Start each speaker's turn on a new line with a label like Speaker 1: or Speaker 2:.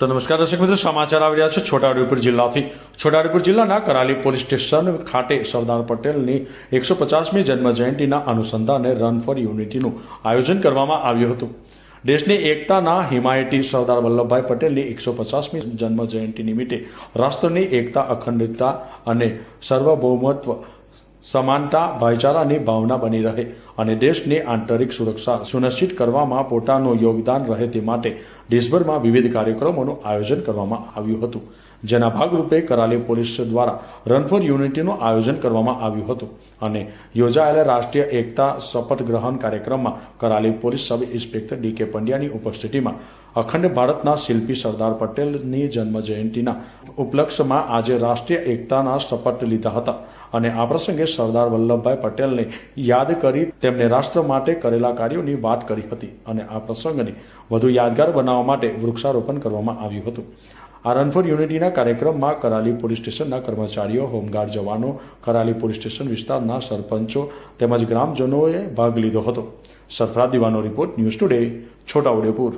Speaker 1: તો નમસ્કાર દર્શક મિત્રો, સમાચાર આવી રહ્યા છે છોટાઉદેપુર જિલ્લાથી. છોટાઉદેપુર જિલ્લાના કરાલી પોલીસ સ્ટેશન ખાતે સરદાર પટેલની એકસો પચાસમી જન્મ જયંતિના અનુસંધાને રન ફોર યુનિટીનું આયોજન કરવામાં આવ્યું હતું. દેશની એકતાના હિમાયતી સરદાર વલ્લભભાઈ પટેલની એકસો પચાસમી જન્મ જયંતિ નિમિત્તે રાષ્ટ્રની એકતા, અખંડિતતા અને સાર્વભૌમત્વ સમાનતા ભાઈચારાની ભાવના બની રહે અને દેશની આંતરિક સુરક્ષા સુનિશ્ચિત કરવામાં પોતાનું યોગદાન રહે તે માટે દેશભરમાં વિવિધ કાર્યક્રમોનું આયોજન કરવામાં આવ્યું હતું. જેના ભાગરૂપે કરાલી પોલીસ દ્વારા રન ફોર યુનિટીનું આયોજન કરવામાં આવ્યું હતું અને યોજાયેલા રાષ્ટ્રીય એકતા શપથ ગ્રહણ કાર્યક્રમમાં Karali police sub inspector D K પંડ્યાની ઉપસ્થિતિમાં અખંડ ભારતના શિલ્પી સરદાર પટેલની જન્મજયંતીના ઉપલક્ષમાં આજે રાષ્ટ્રીય એકતાના શપથ લીધા હતા. અને આ પ્રસંગે સરદાર વલ્લભભાઈ પટેલને યાદ કરી તેમને રાષ્ટ્ર માટે કરેલા કાર્યોની વાત કરી હતી અને આ પ્રસંગને વધુ યાદગાર બનાવવા માટે વૃક્ષારોપણ કરવામાં આવ્યું હતું. આ રન ફોર યુનિટીના કાર્યક્રમમાં કરાલી પોલીસ સ્ટેશનના કર્મચારીઓ, હોમગાર્ડ જવાનો, કરાલી પોલીસ સ્ટેશન વિસ્તારના સરપંચો તેમજ ગ્રામજનોએ ભાગ લીધો હતો. સરફરાદ દિવાનો રિપોર્ટ ન્યૂઝ ટુડે છોટાઉદેપુર